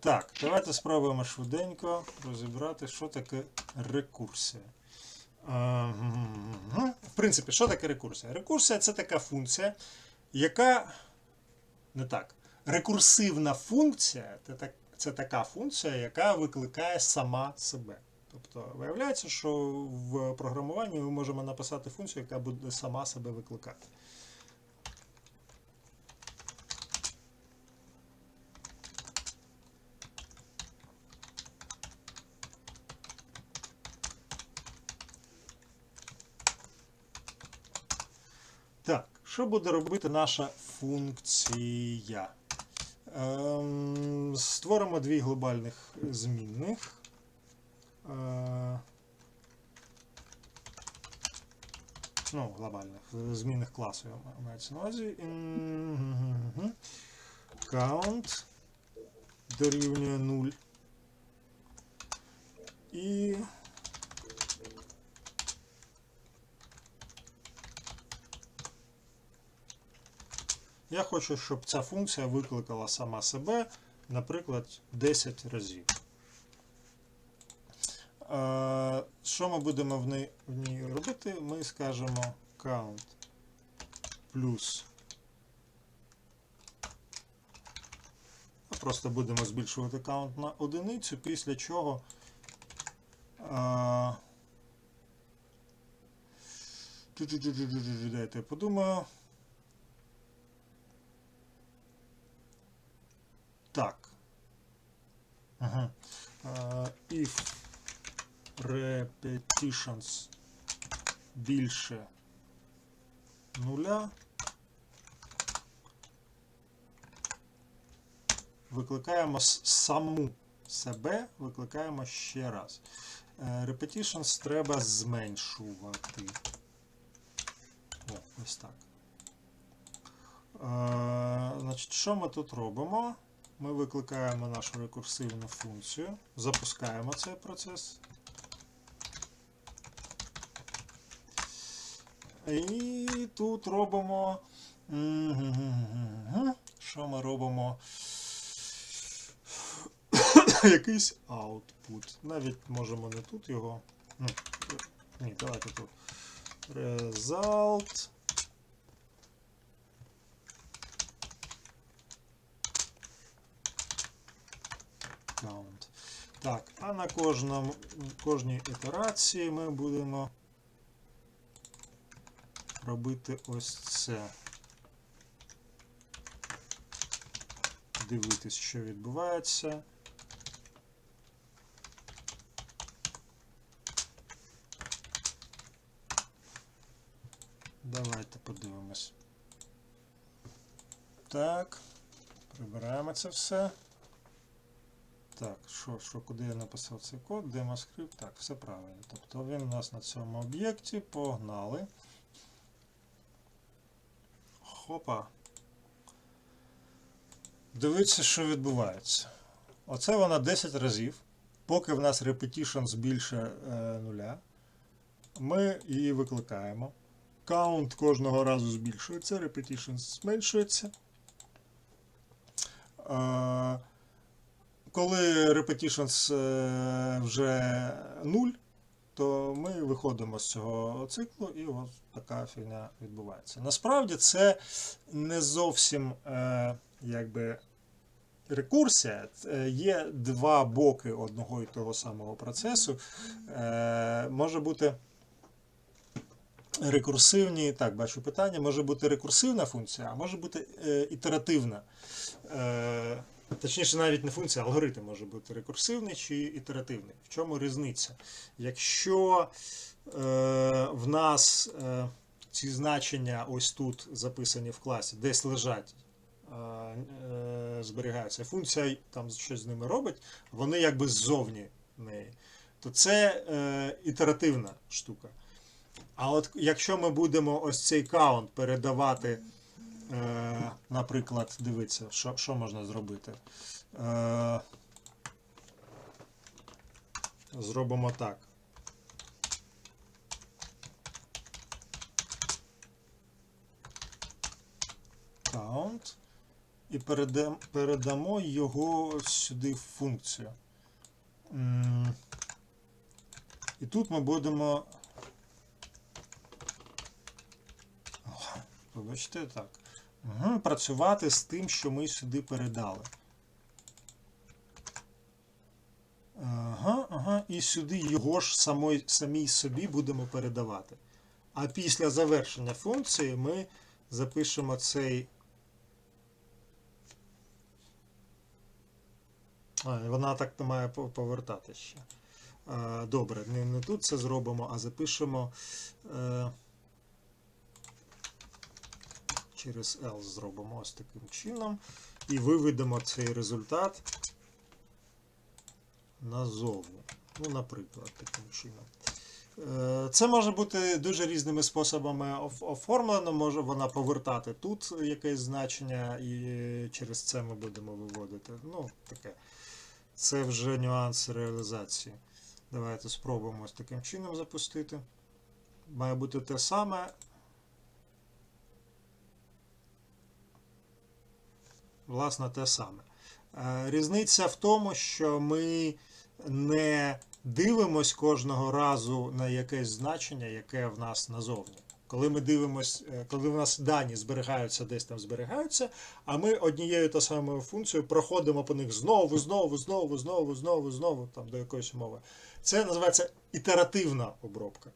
Так, давайте спробуємо швиденько розібрати, що таке рекурсія. Е. В принципі, що таке рекурсія? Рекурсія це така функція, яка. Не так. Рекурсивна функція це така функція, яка викликає сама себе. Тобто, виявляється, що в програмуванні ми можемо написати функцію, яка буде сама себе викликати. Так, що буде робити наша функція? Ем, створимо дві глобальних змінних. Е, ну, глобальних змінних класу я мається на увазі. Мгм. Count дорівнює 0. І Я хочу, щоб ця функція викликала сама себе, наприклад, 10 разів. Е, Що ми будемо в ній, робити? Ми скажемо count плюс. Просто будемо збільшувати count на одиницю, після чого. Дайте я подумаю. Так. Uh, if repetitions більше нуля. Викликаємо саму себе, викликаємо ще раз. Е, Repetitions треба зменшувати. О, ось так. Е, Значить, що ми тут робимо? Ми викликаємо нашу рекурсивну функцію, запускаємо цей процес. І тут робимо. Що ми робимо? Якийсь output. Навіть можемо не тут його. Ні, давайте тут. Result. count. Так, а на кожному, кожній ітерації ми будемо робити ось це. Дивитись, що відбувається. Давайте подивимось. Так, прибираємо це все. Так, що, що, куди я написав цей код? Демоскрипт. Так, все правильно. Тобто він у нас на цьому об'єкті. Погнали. Хопа. Дивіться, що відбувається. Оце вона 10 разів. Поки в нас repetitions більше е, нуля. Ми її викликаємо. Count кожного разу збільшується, repetitions зменшується. Е, коли repetitions е, вже 0, то ми виходимо з цього циклу і ось така фігня відбувається. Насправді це не зовсім е, якби рекурсія. Це Є два боки одного і того самого процесу. Е, може бути рекурсивні, так, бачу питання, може бути рекурсивна функція, а може бути е, ітеративна. Е, Точніше, навіть не функція, алгоритм може бути рекурсивний чи ітеративний. В чому різниця? Якщо е, в нас е, ці значення ось тут записані в класі, десь лежать, е, е, зберігаються, функція там щось з ними робить, вони якби ззовні неї, то це е, ітеративна штука. А от якщо ми будемо ось цей каунт передавати. Е, наприклад, дивіться, що, що можна зробити. Е, зробимо так. Count. і передам, передамо його сюди в функцію. І тут ми будемо. Вибачте, так. Угу, працювати з тим, що ми сюди передали. Ага, ага, і сюди його ж самой, самій собі будемо передавати. А після завершення функції ми запишемо цей. А, вона так не має повертати ще. Е, Добре, не, не тут це зробимо, а запишемо. Через else зробимо ось таким чином. І виведемо цей результат назовні. Ну, наприклад, таким чином. Е, Це може бути дуже різними способами оформлено. Може вона повертати тут якесь значення, і через це ми будемо виводити. Ну, таке. Це вже нюанс реалізації. Давайте спробуємо ось таким чином запустити. Має бути те саме. Власне, те саме. Е, Різниця в тому, що ми не дивимось кожного разу на якесь значення, яке в нас назовні. Коли ми дивимось, е, коли в нас дані зберігаються, десь там зберігаються, а ми однією та самою функцією проходимо по них знову, знову, знову, знову, знову, знову там до якоїсь умови. Це називається ітеративна обробка.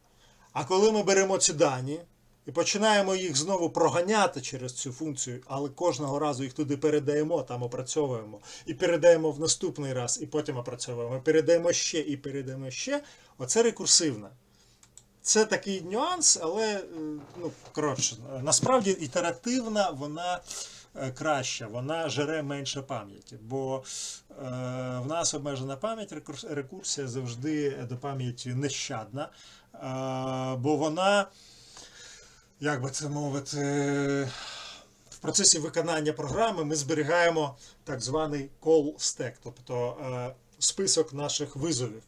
А коли ми беремо ці дані і починаємо їх знову проганяти через цю функцію, але кожного разу їх туди передаємо, там опрацьовуємо, і передаємо в наступний раз, і потім опрацьовуємо, передаємо ще і передаємо ще, оце рекурсивна. Це такий нюанс, але е, ну, коротше, насправді ітеративна вона е, краща, вона жере менше пам'яті, бо е, в нас обмежена пам'ять, рекурсія завжди до пам'яті нещадна, е, бо вона, як би це мовити, в процесі виконання програми ми зберігаємо так званий call stack, тобто е, список наших визовів.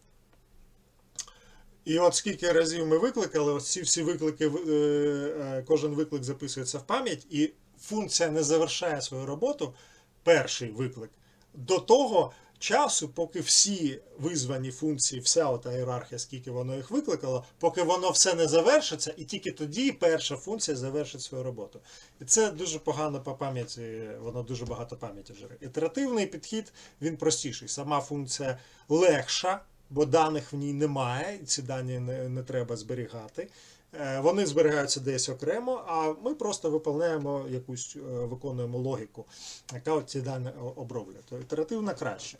І от скільки разів ми викликали, ось ці всі виклики, е, е, кожен виклик записується в пам'ять, і функція не завершає свою роботу, перший виклик, до того часу, поки всі визвані функції, вся ота ієрархія, скільки воно їх викликало, поки воно все не завершиться, і тільки тоді перша функція завершить свою роботу. І це дуже погано по пам'яті, воно дуже багато пам'яті жере. Ітеративний підхід він простіший. Сама функція легша, бо даних в ній немає, і ці дані не, не треба зберігати. Е, Вони зберігаються десь окремо, а ми просто виповняємо якусь, е, виконуємо логіку, яка ці дані оброблює. То ітеративна краще.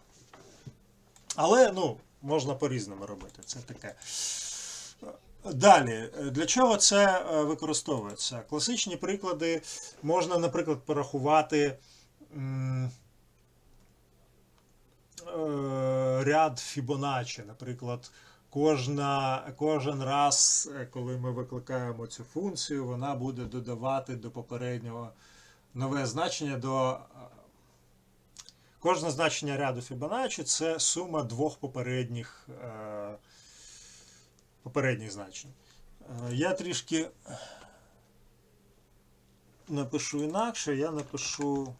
Але ну, можна по-різному робити. Це таке. Далі, для чого це е, використовується? Класичні приклади можна, наприклад, порахувати е, ряд Фібоначчі. Наприклад, кожна, кожен раз, е, коли ми викликаємо цю функцію, вона буде додавати до попереднього нове значення до. Кожне значення ряду Фібоначчі це сума двох попередніх, е, попередніх значень. Е, Я трішки напишу інакше, я напишу.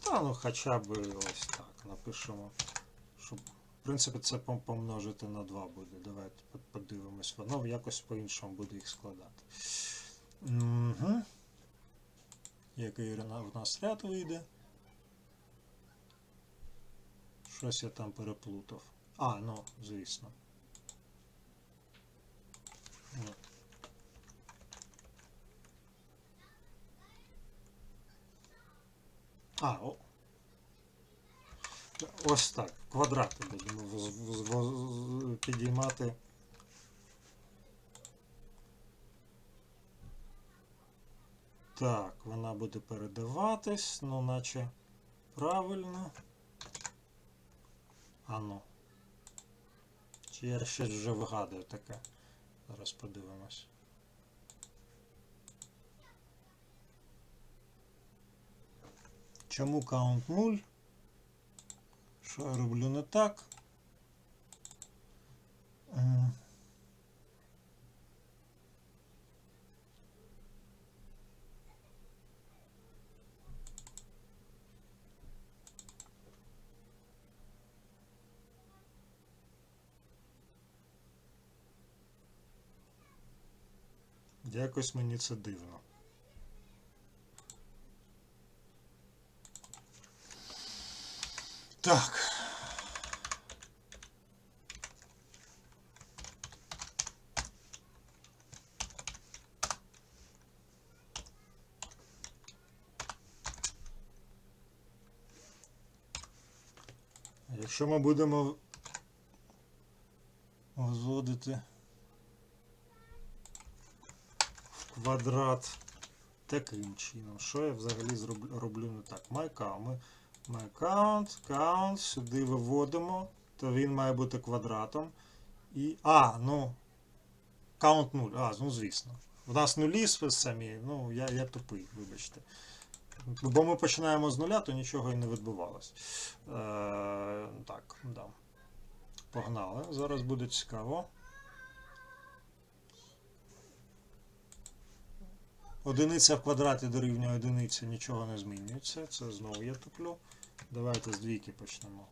Та ну хоча б ось так напишемо. Щоб, принципі, це помножити на 2 буде. Давайте подивимось. Воно якось по-іншому буде їх складати. Угу. Який в нас ряд вийде? Щось я там переплутав. А, ну, звісно. Ну. А, о. Ось так. Квадрати будемо підіймати. Так, вона буде передаватись, ну наче правильно. А ну. Чи я щось вже вигадую таке? Зараз подивимось. Чому count 0? що я роблю не так. Е, якось мені це дивно. Так. Якщо ми будемо возводити в квадрат таким чином, що я взагалі зроблю, роблю не так. My count. Ми my count, count, сюди виводимо, то він має бути квадратом. І. А, ну. Count 0. А, ну звісно. У нас нулі самі, ну я, я тупий, вибачте. Бо ми починаємо з нуля, то нічого і не відбувалось. Е, так, да. Погнали. Зараз буде цікаво. Одиниця в квадраті дорівнює одиниці, нічого не змінюється. Це знову я туплю. Давайте з двійки почнемо.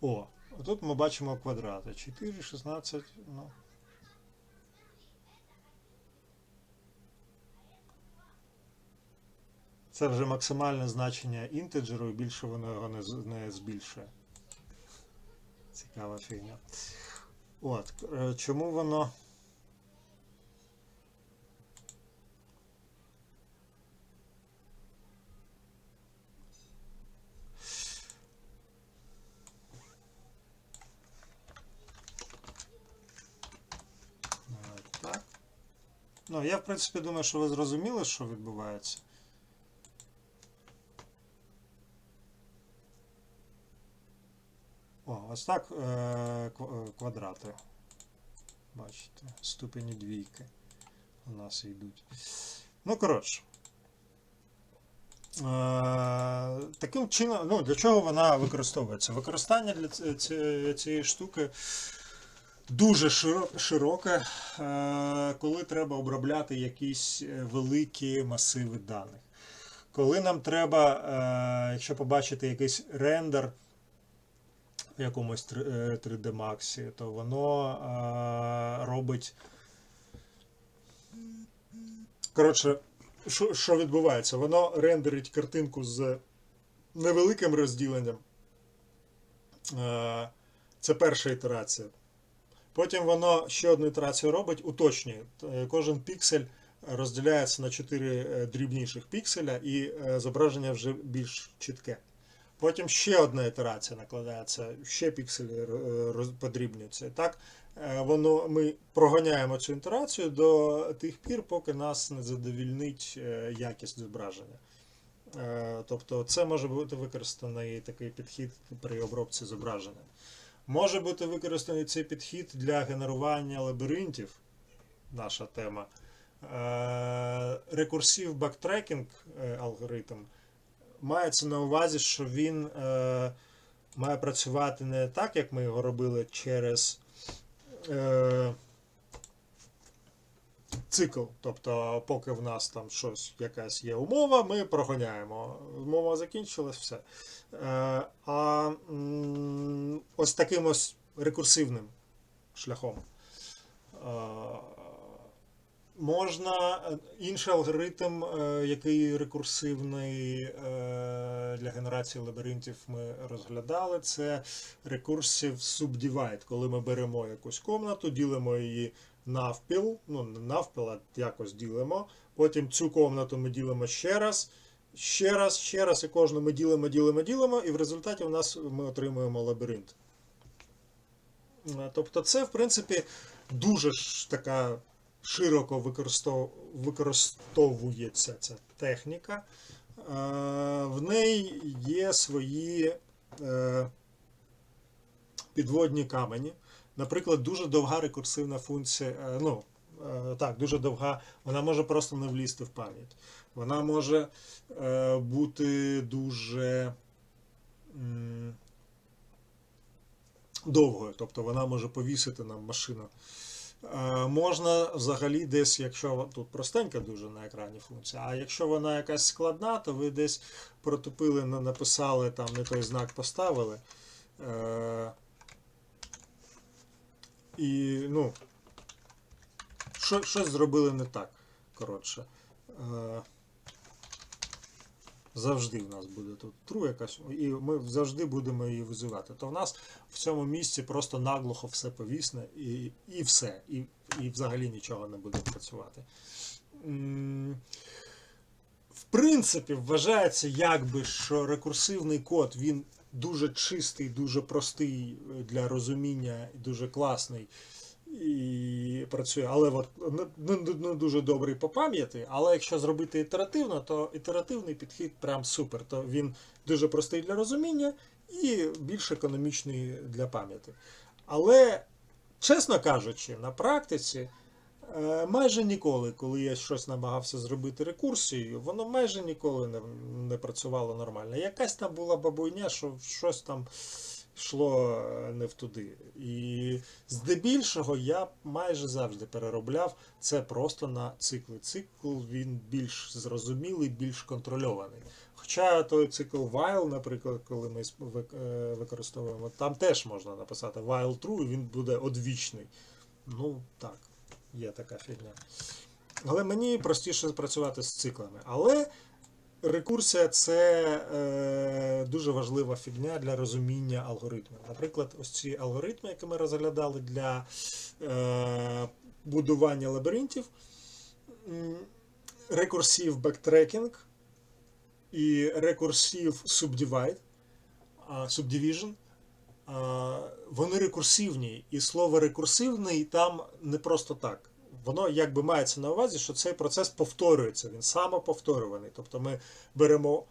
О, тут ми бачимо квадрати. 4, 16, ну. Це вже максимальне значення інтеджеру, і більше воно його не, з- збільшує. Цікава. От, е, чому воно. Так. Ну, я, в принципі, думаю, що ви зрозуміли, що відбувається. Ось так е, е, квадрати. Бачите, ступені двійки у нас йдуть. Ну, коротше. Е, таким чином, ну, для чого вона використовується? Використання для цієї штуки дуже широке, коли треба обробляти якісь великі масиви даних. Коли нам треба, якщо побачити якийсь рендер в якомусь 3D Max, то воно е, робить. Коротше, що, відбувається? Воно рендерить картинку з невеликим розділенням. Е, Це перша ітерація. Потім воно ще одну ітерацію робить, уточнює. Е, Кожен піксель розділяється на 4 дрібніших пікселя, і е, зображення вже більш чітке. Потім ще одна ітерація накладається, ще пікселі е, подрібнюються. Так е, воно, ми проганяємо цю ітерацію до тих пір, поки нас не задовільнить е, якість зображення. Тобто це може бути використаний такий підхід при обробці зображення. Може бути використаний цей підхід для генерування лабіринтів, наша тема. Рекурсив бактрекінг алгоритм мається на увазі, що він е, має працювати не так, як ми його робили через е, цикл. Тобто, поки в нас там щось, якась є умова, ми проганяємо. Умова закінчилась, все. Е, а м, ось таким ось рекурсивним шляхом. Е, Можна е, інший алгоритм, е, який рекурсивний е, для генерації лабіринтів ми розглядали, це Recursive Subdivide, коли ми беремо якусь комнату, ділимо її навпіл, ну не навпіл, а якось ділимо. Потім цю комнату ми ділимо ще раз, ще раз, ще раз, і кожну ми ділимо, ділимо, ділимо, і в результаті у нас ми отримуємо лабіринт. Тобто, це, в принципі, дуже ж така широко використовується ця техніка. Е, В неї є свої е, підводні камені. Наприклад, дуже довга рекурсивна функція. е, Ну, так, дуже довга, вона може просто не влізти в пам'ять. Вона може бути дуже довгою, тобто вона може повісити нам машину. Е, Можна взагалі десь, якщо тут простенька дуже на екрані функція, а якщо вона якась складна, то ви десь протупили, не написали там не той знак поставили. Е, і, ну, щось зробили не так. Коротше. Е, завжди в нас буде тут true якась, і ми завжди будемо її визивати. То в нас в цьому місці просто наглухо все повісне і, і все. І, і взагалі нічого не буде працювати. В принципі, вважається, якби, що рекурсивний код він дуже чистий, дуже простий для розуміння, і дуже класний і працює, але от, не, не, не дуже добрий по пам'яті. Але якщо зробити ітеративно, то ітеративний підхід прям супер. То він дуже простий для розуміння і більш економічний для пам'яті. Але, чесно кажучи, на практиці. Е, Майже ніколи, коли я щось намагався зробити рекурсією, воно майже ніколи не, не працювало нормально. Якась там була бабуйня, що щось там йшло е, не в туди. І здебільшого я майже завжди переробляв це просто на цикли. Цикл він більш зрозумілий, більш контрольований. Хоча той цикл while, наприклад, коли ми е, використовуємо, там теж можна написати while true, і він буде одвічний. Ну, так є така фігня. Але мені простіше працювати з циклами. Але рекурсія це е, дуже важлива фігня для розуміння алгоритмів. Наприклад, ось ці алгоритми, які ми розглядали для е, будування лабіринтів, м, рекурсив бектрекінг і subdivide, а, subdivision. Вони рекурсивні, і слово рекурсивний там не просто так. Воно якби мається на увазі, що цей процес повторюється, він самоповторюваний. Тобто ми беремо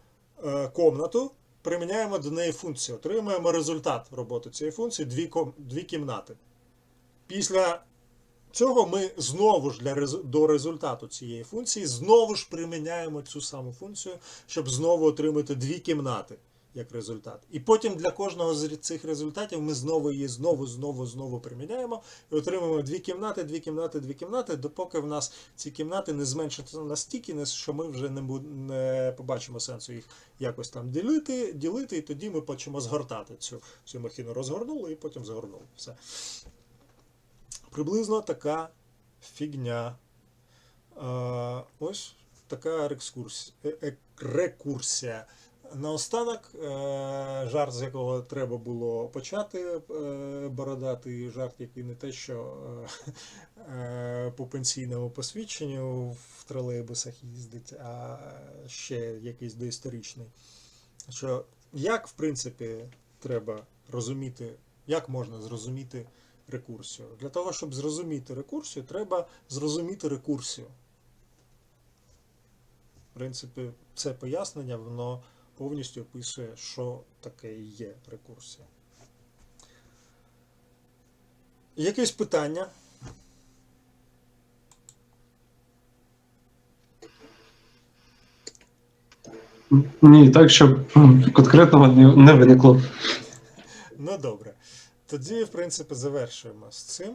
е, комнату, приміняємо до неї функцію, отримуємо результат роботи цієї функції дві, дві кімнати. Після цього ми знову ж для до результату цієї функції знову ж приміняємо цю саму функцію, щоб знову отримати дві кімнати як результат. І потім для кожного з цих результатів ми знову її знову, знову, знову приміняємо і отримуємо дві кімнати, дві кімнати, дві кімнати, допоки в нас ці кімнати не зменшаться настільки, що ми вже не, не побачимо сенсу їх якось там ділити, ділити, і тоді ми почнемо згортати цю, цю махіну. Розгорнули і потім згорнули. Все. Приблизно така фігня. Е, ось така рекурсія. Наостанок, е, жарт, з якого треба було почати, е, бородатий жарт, який не те, що е, по пенсійному посвідченню в тролейбусах їздить, а ще якийсь доісторичний. Що як, в принципі, треба розуміти, як можна зрозуміти рекурсію? Для того, щоб зрозуміти рекурсію, треба зрозуміти рекурсію. В принципі, це пояснення, воно повністю описує, що таке є рекурсія. Якесь питання? Ні, так, щоб конкретного не виникло. Ну добре. Тоді, в принципі, завершуємо з цим.